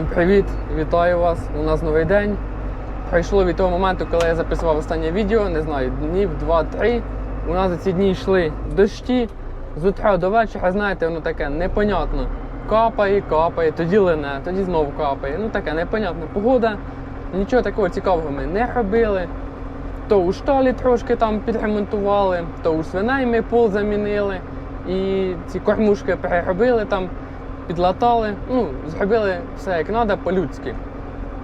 Всім привіт! Вітаю вас! У нас новий день. Пройшло від того моменту, коли я записував останнє відео, не знаю, днів 2-3. У нас за ці дні йшли дощі. З утра до вечора, знаєте, воно таке непонятно. Капає, капає, тоді лине, тоді знову капає. Ну таке непонятна погода. Нічого такого цікавого ми не робили. То у шталі трошки там підремонтували, то у свиней ми пол замінили. І ці кормушки переробили там, підлатали. Ну, зробили все як треба, по-людськи.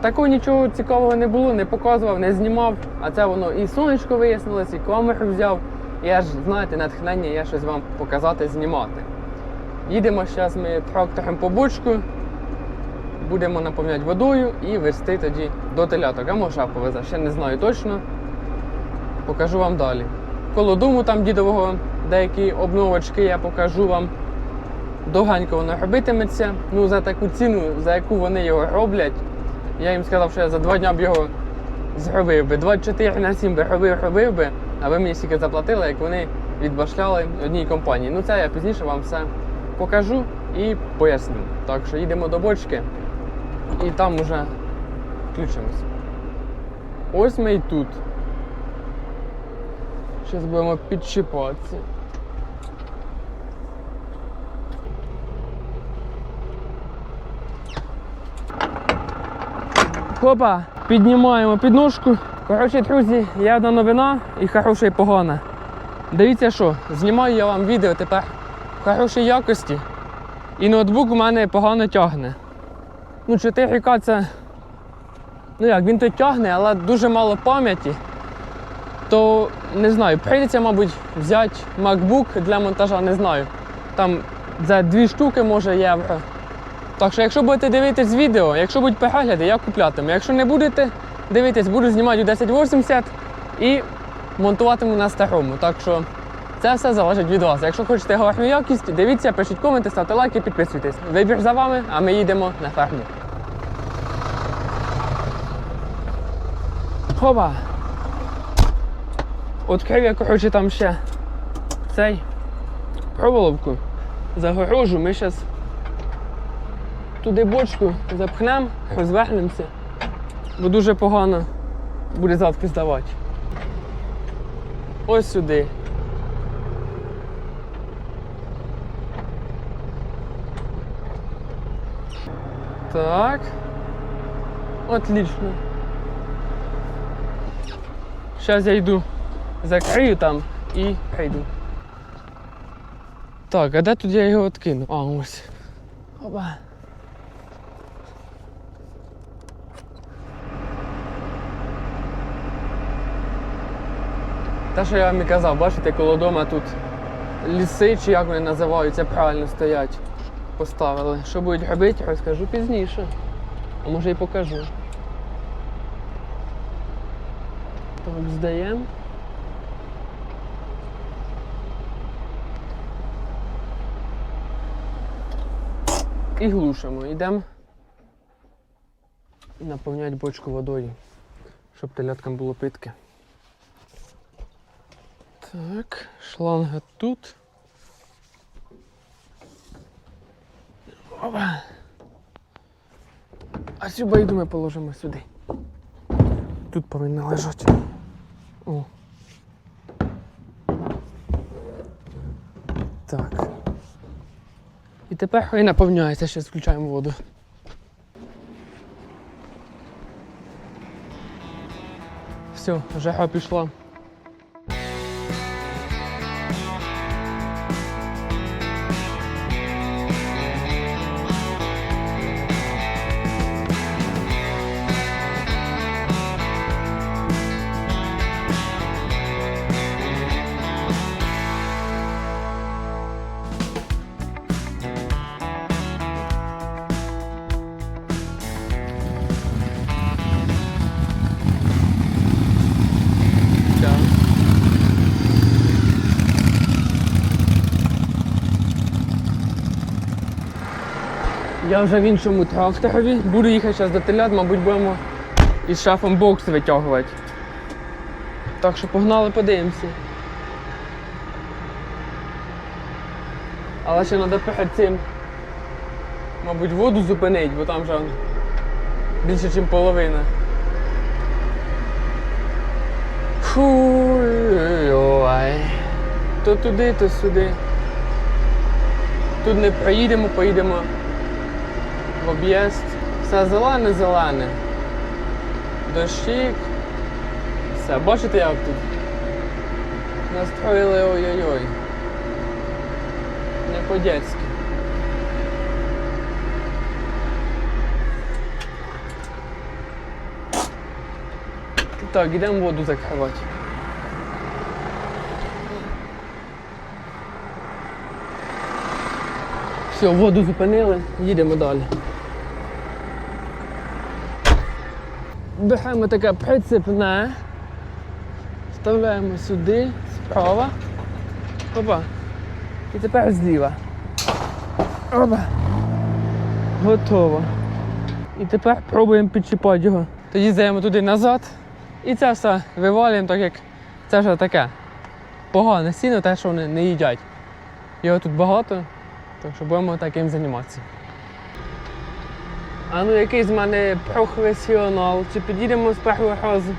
Такого нічого цікавого не було, не показував, не знімав. А це воно і сонечко вияснилось, і камеру взяв. І аж, знаєте, натхнення є щось вам показати, знімати. Їдемо зараз ми трактором по бочку, будемо наповняти водою і вести тоді до теляток. А може повезе, ще не знаю точно. Покажу вам далі. Коло дому там дідового деякі обновочки я покажу вам. Довганько воно робитиметься. Ну, за таку ціну, за яку вони його роблять. Я їм сказав, що я за два дня б його зробив би. 24 на 7 би робив, робив би, а ви мені стільки заплатили, як вони відбашляли одній компанії. Ну це я пізніше вам все покажу і поясню. Так що їдемо до бочки і там уже включимось. Ось ми і тут. Зараз будемо підчіпатися. Хопа, піднімаємо підножку. Коротше, друзі, є одна новина і хороша і погана. Дивіться що, знімаю я вам відео тепер в хорошій якості. І ноутбук у мене погано тягне. Ну, 4К це. Ну як, він то тягне, але дуже мало пам'яті. То не знаю, прийдеться, мабуть, взяти MacBook для монтажа, не знаю. Там за дві штуки може євро. Так що, якщо будете дивитись відео, якщо будуть перегляди, я куплятиму. Якщо не будете дивитись, буду знімати у 1080 і монтуватиму на старому. Так що це все залежить від вас. Якщо хочете гарну якість, дивіться, пишіть коменти, ставте лайки, підписуйтесь. Вибір за вами, а ми їдемо на ферму. Хопа! Открив я, коротше, там ще цей проволоку. Загорожу, ми зараз туди бочку запхнемо, розвернемося, бо дуже погано буде завтра здавати. Ось сюди. Так. Отлично. Зараз я йду, закрию там і прийду. Так, а де тут я його откину? А, ось. Опа. Те, що я вам і казав, бачите, коло дома тут ліси, чи як вони називаються, правильно стоять. Поставили. Що будуть робити, розкажу пізніше. А може і покажу. Так, здаємо. І глушимо. Йдемо наповняти бочку водою, щоб теляткам було питки. Так, шланга тут. Опа. А цю байду ми положимо сюди. Тут повинна лежати. О. Так. І тепер хай наповняється, ще включаємо воду. Все, жага пішла. Я вже в іншому тракторові. Буду їхати зараз до телят, мабуть, будемо із шафом бокс витягувати. Так що погнали, подивимося. Але ще треба перед цим, мабуть, воду зупинити, бо там вже більше, ніж половина. Фу-ой. То туди, то сюди. Тут не проїдемо, поїдемо в об'їзд. Все зелене, зелене. Дощик. Все, бачите, як тут? Настроїли ой-ой-ой. Не по-дядськи. Так, йдемо воду закривати. Все, воду зупинили, їдемо далі. Беремо таке прицепне, вставляємо сюди, справа. Опа. І тепер зліва. Опа. Готово. І тепер пробуємо підчіпати його. Тоді здаємо туди назад. І це все вивалюємо, так як це вже таке погане сіно, те, що вони не їдять. Його тут багато, так що будемо таким займатися. А ну який з мене професіонал? Чи підійдемо з першого разу?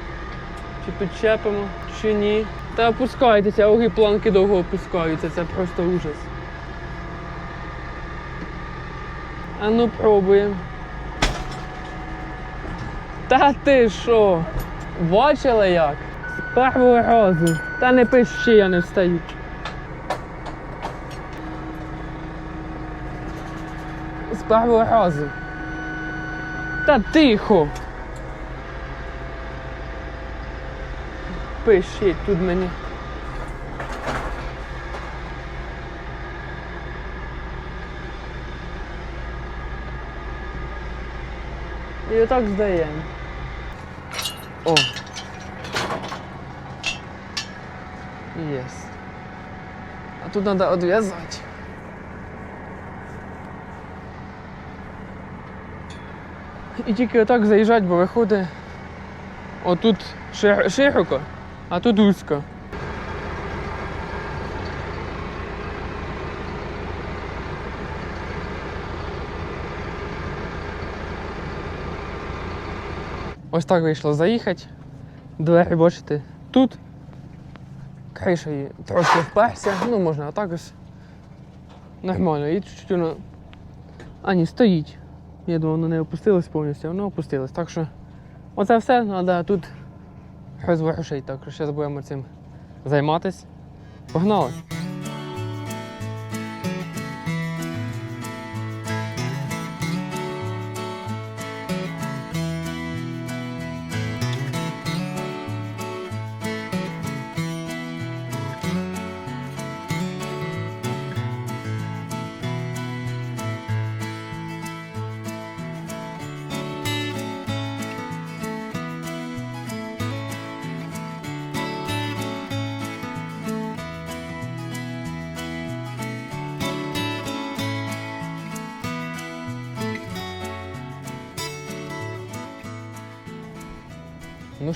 Чи підчепимо, чи ні? Та опускайтеся, огі планки довго опускаються, це просто ужас. А ну пробуємо. Та ти що? Бачили як? З першого разу. Та не пиши, я не встаю. З першого разу. Та тихо. Пишіть тут мені. І отак здаємо. О. Єс. А тут треба одв'язати. І тільки отак заїжджати, бо виходить отут широко, а тут вузько. Ось так вийшло заїхати. Двері бачите тут. Криша її трошки вперся, ну можна отак ось. Нормально, і чуть-чуть воно. А ні, стоїть. Я думав, воно не опустилось повністю, воно опустилось. Так що оце все, треба тут без грошей. Так що зараз будемо цим займатися. Погнали!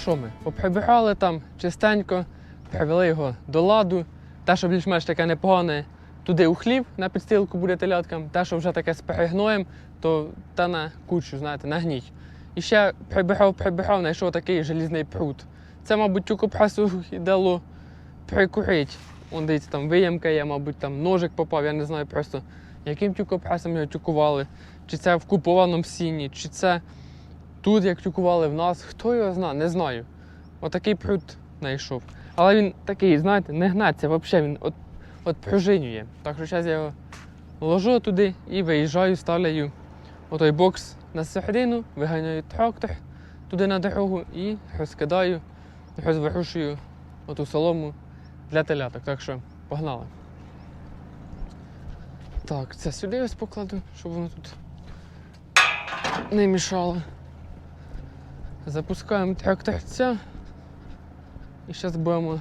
Що ми, поприбирали там чистенько, привели його до ладу. Те, що більш-менш таке непогане, туди у хлів на підстилку буде теляткам. Те, що вже таке з перегноєм, то та на кучу, знаєте, на гній. І ще прибирав, прибирав, знайшов такий желізний прут. Це, мабуть, тюкопресу і дало прикурити. Он дивіться, там виямка є, мабуть, там ножик попав, я не знаю просто, яким тюкопресом його тюкували. Чи це в купованому сіні, чи це тут, як тюкували в нас, хто його знає, не знаю. Отакий прут знайшов. Але він такий, знаєте, не гнеться, взагалі він от, от пружинює. Так що зараз я його ложу туди і виїжджаю, ставляю отой бокс на середину, виганяю трактор туди на дорогу і розкидаю, розворушую оту солому для теляток. Так що погнали. Так, це сюди ось покладу, щоб воно тут не мішало. Запускаємо тракторця і зараз будемо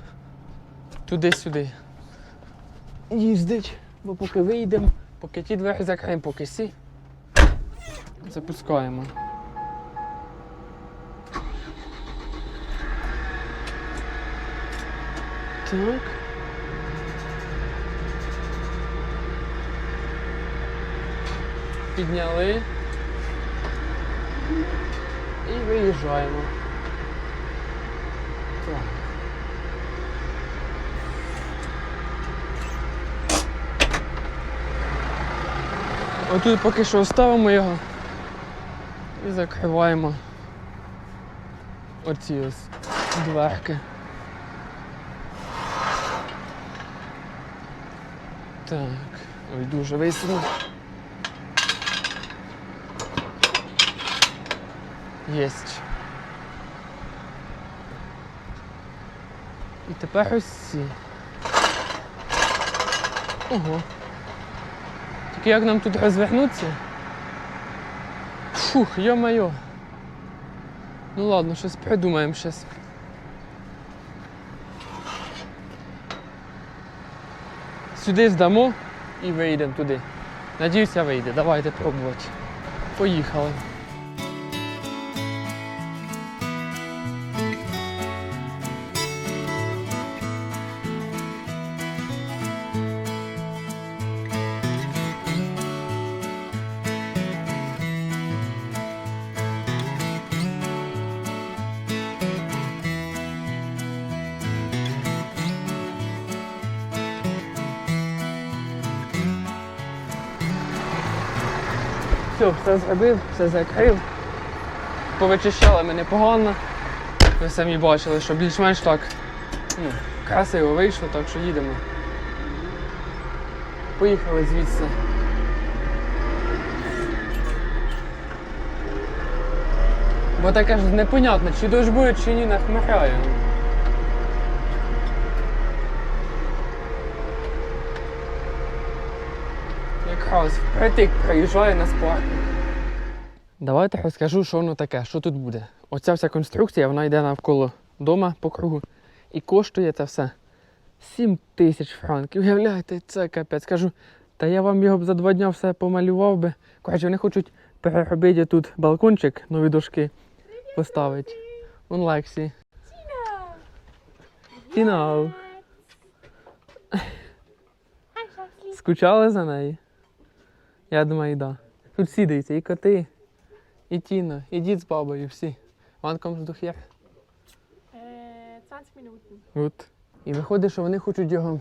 туди-сюди їздити, бо поки вийдемо, поки ті двері закриємо, поки сі. Запускаємо. Так. Підняли. Виїжджаємо. Так. Отут поки що оставимо його і закриваємо оці ось дверки. Так, ой, дуже висуну. Єсть. І тепер ось ці. Ого. Тільки як нам тут розвернутися? Фух, йо-моє. Ну ладно, щось придумаємо зараз. Сюди здамо і вийдемо туди. Надіюся, вийде. Давайте пробувати. Поїхали. Все, зробив, все закрив. Повичищали мене погано. Ви самі бачили, що більш-менш так ну, красиво вийшло, так що їдемо. Поїхали звідси. Бо таке ж непонятно, чи дощ буде, чи ні нахмаряє. Якраз впритик приїжджає на спарк. Давайте розкажу, що воно таке, що тут буде. Оця вся конструкція, вона йде навколо дома по кругу. І коштує це все 7 тисяч франків. Уявляєте, це капець. Кажу, та я вам його б за два дня все помалював би. Коротше, вони хочуть переробити тут балкончик, нові дошки поставити. Вон Лексі. Тіно. Скучали за нею? Я думаю, да. Тут всі дивіться, і коти, і Тіна, і дід з бабою, всі. Kommst du her? Äh, 20 Minuten. От. І виходить, що вони хочуть його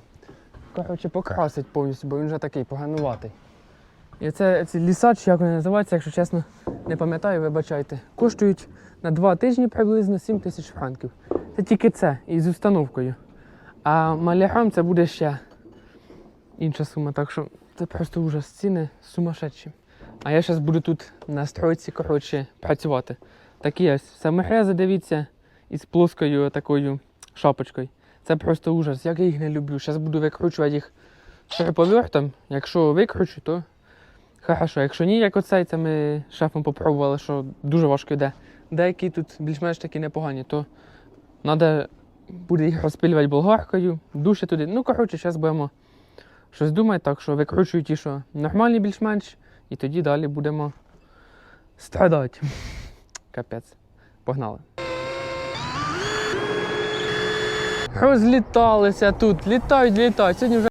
коротше, покрасити повністю, бо він вже такий погануватий. І це ці лісач, як вони називаються, якщо чесно, не пам'ятаю, вибачайте. Коштують на два тижні приблизно 7 тисяч франків. Це тільки це і з установкою. А малярам це буде ще інша сума. Так що це просто ужас. Ціни сумасшедші. А я зараз буду тут на стройці, коротше, працювати. Такі ось саморези, дивіться, із плоскою такою шапочкою. Це просто ужас. Як я їх не люблю. Зараз буду викручувати їх шуруповертом. Якщо викручу, то хорошо. Якщо ні, як оцей, це ми шефом попробували, що дуже важко йде. Деякі тут більш-менш такі непогані, то треба буде їх розпилювати болгаркою, душі туди. Ну, коротше, зараз будемо щось думати, так що викручую ті, що нормальні більш-менш, і тоді далі будемо страдати. Капець. Погнали. Розліталися тут, літають, літають. Сьогодні вже.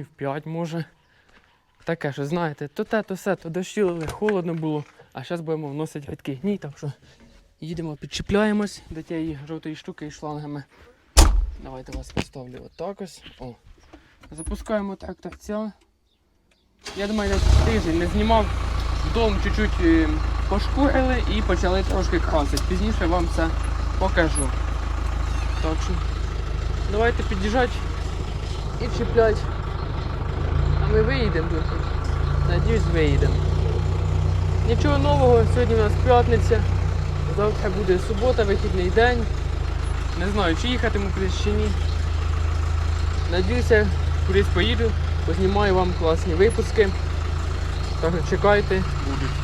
Днів 5 може. Таке, що знаєте, то те, то все, то дощило, холодно було, а зараз будемо вносити рідкий гній, так що їдемо, підчіпляємось до тієї жовтої штуки і шлангами. Давайте вас поставлю отак ось. О. Запускаємо тракторця. Я думаю, десь тиждень не знімав. Дом чуть-чуть е, пошкурили і почали трошки красити. Пізніше вам це покажу. Так що Давайте під'їжджати і чіплять. Ми виїдемо тут. Надіюсь, виїдемо. Нічого нового, сьогодні у нас п'ятниця. Завтра буде субота, вихідний день. Не знаю, чи їхатиму кудись чи ні. Надіюся, кудись поїду, познімаю вам класні випуски. Так що чекайте, будуть.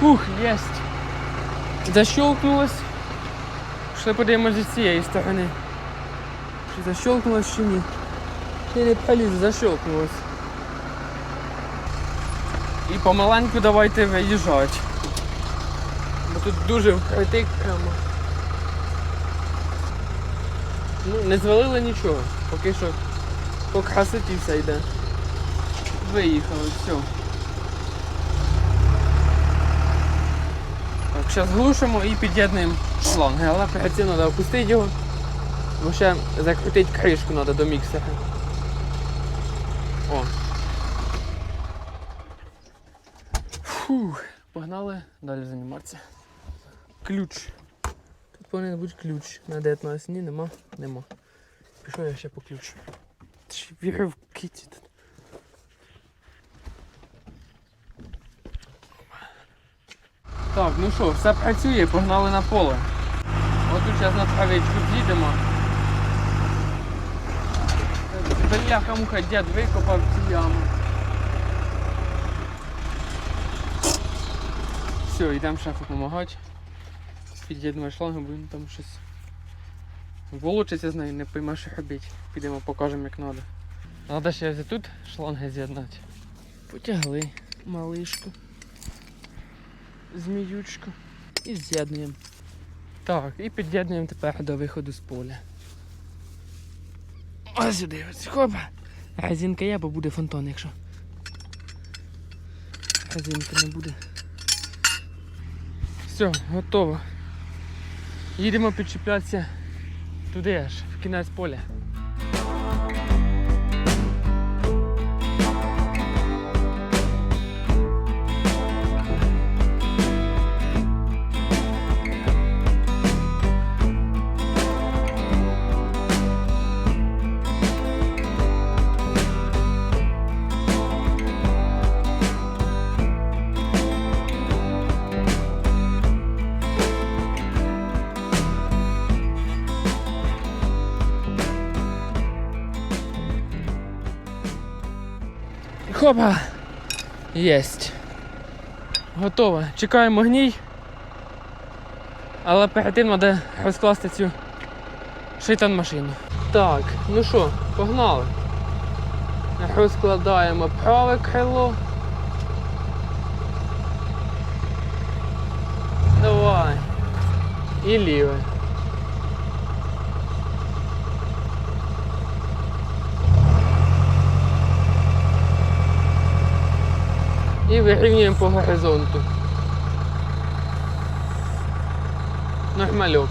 Фух, єсть. Защелкнулось. Пішли подивимося з цієї сторони. Защелкнулось чи ні? Чи поліз, защелкнулось. І помаленьку давайте виїжджати. Бо тут дуже впритик прямо. Ну, не звалили нічого. Поки що по красоті все йде. Виїхали, все. Так, зараз глушимо і під'єднуємо шланги, але перед треба опустити його. Бо ще закрутити кришку треба до міксера. О. Фух, погнали далі займатися. Ключ. Тут повинен бути ключ. На 19 ні, нема, нема. Пішов я ще по ключ. Чи вірив в кіті тут. Так, ну що, все працює, погнали на поле. От тут зараз на травичку з'їдемо. Бляха муха дід викопав цю яму. Все, йдемо шефу допомагати. Під'єднуємо шлангу, бо він там щось волочиться з нею, не пойме, що робити. Підемо покажемо як треба. Треба ще ось тут шланги з'єднати. Потягли малишку. Зміючку. І з'єднуємо. Так, і під'єднуємо тепер до виходу з поля. Ось сюди ось. Хопа. Резинка є, бо буде фонтон, якщо. Резинки не буде. Все, готово. Їдемо підчіплятися туди аж, в кінець поля. Хопа! Єсть. Готово. Чекаємо гній. Але перед тим треба розкласти цю шитан машину. Так, ну що, погнали. Розкладаємо праве крило. Давай. І ліве. І вирівнюємо по горизонту. Нормальок.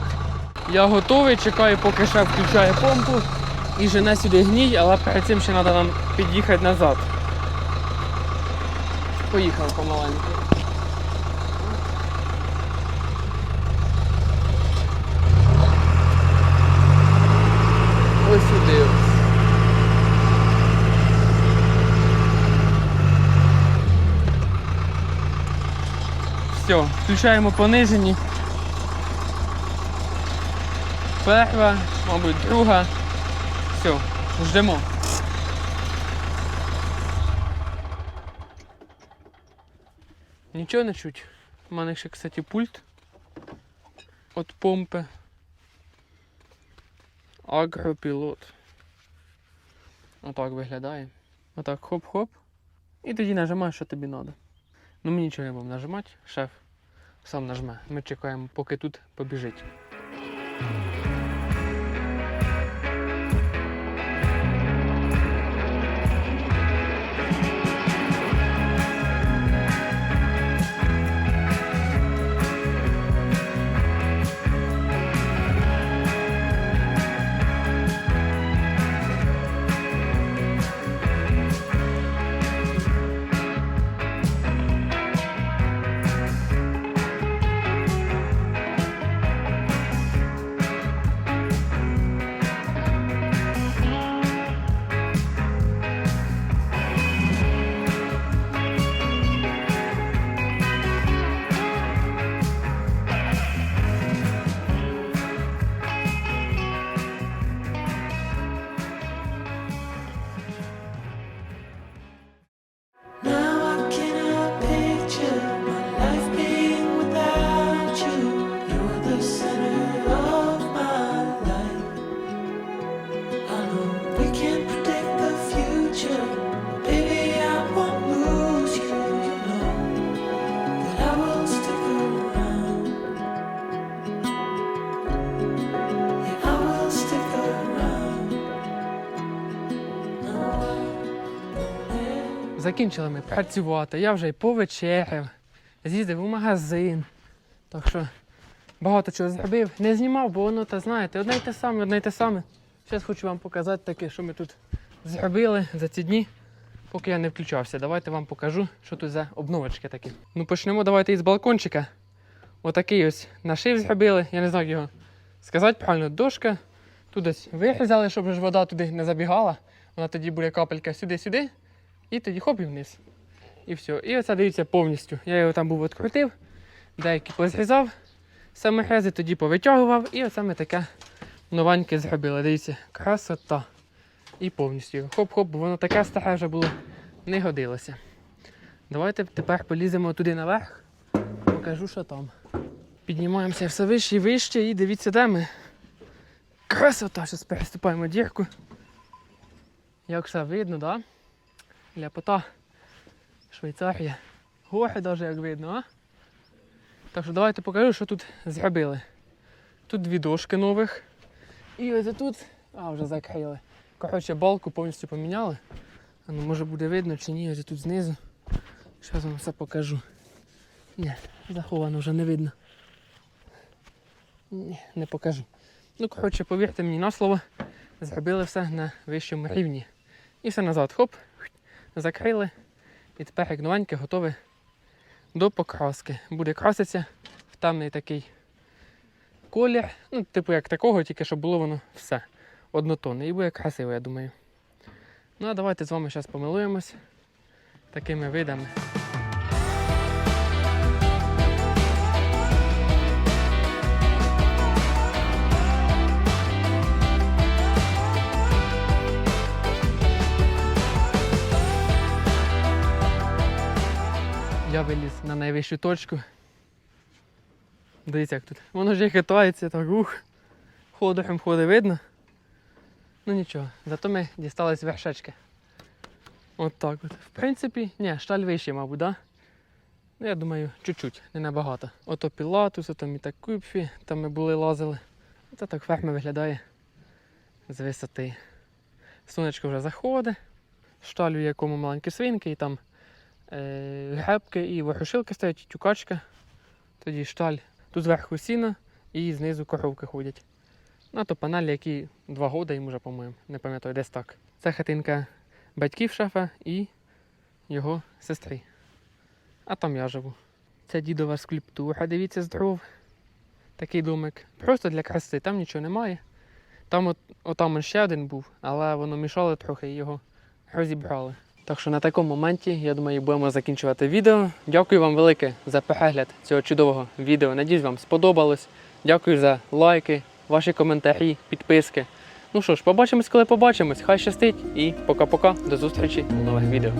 Я готовий, чекаю, поки ще включає помпу і жене сюди гній, але перед цим ще треба нам під'їхати назад. Поїхав помаленьку. Ось сюди. ось. Все, включаємо понижені. Перша, мабуть, друга. Все, ждемо. Нічого не чуть. У мене ще, кстати, пульт від помпи. Агропілот. Отак виглядає. Отак хоп-хоп. І тоді нажимаєш, що тобі треба. Ну ми нічого не будемо нажимати, шеф сам нажме. Ми чекаємо, поки тут побіжить. Закінчили ми працювати. Я вже й повечеряв, з'їздив у магазин. Так що багато чого зробив. Не знімав, бо воно, та знаєте, одне й те саме, одне й те саме. Зараз хочу вам показати таке, що ми тут зробили за ці дні, поки я не включався. Давайте вам покажу, що тут за обновочки такі. Ну почнемо давайте із балкончика. Отакий ось нашив зробили. Я не знаю, його сказати правильно, дошка. Тут десь вирізали, щоб ж вода туди не забігала. Вона тоді буде капелька сюди-сюди, і тоді хоп і вниз. І все. І оце дивіться повністю. Я його там був відкрутив, деякі позрізав, саме хрези тоді повитягував, і оце ми таке новеньке зробили. Дивіться, красота. І повністю. Хоп-хоп, бо воно таке старе вже було, не годилося. Давайте тепер поліземо туди наверх, покажу, що там. Піднімаємося все вище і вище, і дивіться, де ми. Красота, зараз переступаємо дірку. Як все видно, да? Ляпота. Швейцарія. Гори навіть як видно, а? Так що давайте покажу, що тут зробили. Тут дві дошки нових. І ось тут. А, вже закрили. Коротше, балку повністю поміняли. Ну, може буде видно чи ні, ось тут знизу. Зараз вам все покажу. Ні, заховано вже не видно. Ні, не покажу. Ну, коротше, повірте мені на слово, зробили все на вищому рівні. І все назад, хоп, закрили. І тепер як новеньке готове до покраски. Буде краситися в темний такий колір. Ну, типу як такого, тільки щоб було воно все однотонне. І буде красиво, я думаю. Ну а давайте з вами зараз помилуємось такими видами. Я виліз на найвищу точку. Дивіться, як тут. Воно і хитається, так ух. Ходором ходить видно. Ну нічого, зато ми дістались вершечки. От так от. В принципі, ні, шталь вищий, мабуть, да? Ну, я думаю, чуть-чуть, не набагато. Ото Пілатус, ото Мітакупфі, там ми були лазили. Це так ферма виглядає з висоти. Сонечко вже заходить. Шталю якому маленькі свинки, і там гребки і ворушилки стоять, тюкачка. Тоді шталь. Тут зверху сіно і знизу коровки ходять. Ну, то панелі, які два роки їм вже, по-моєму, не пам'ятаю, десь так. Це хатинка батьків шафа і його сестри. А там я живу. Це дідова скульптура, дивіться, з дров. Такий домик. Просто для краси, там нічого немає. Там от, отам ще один був, але воно мішало трохи і його розібрали. Так що на такому моменті, я думаю, будемо закінчувати відео. Дякую вам велике за перегляд цього чудового відео. Надіюсь, вам сподобалось. Дякую за лайки, ваші коментарі, підписки. Ну що ж, побачимось, коли побачимось. Хай щастить і пока-пока. До зустрічі у нових відео.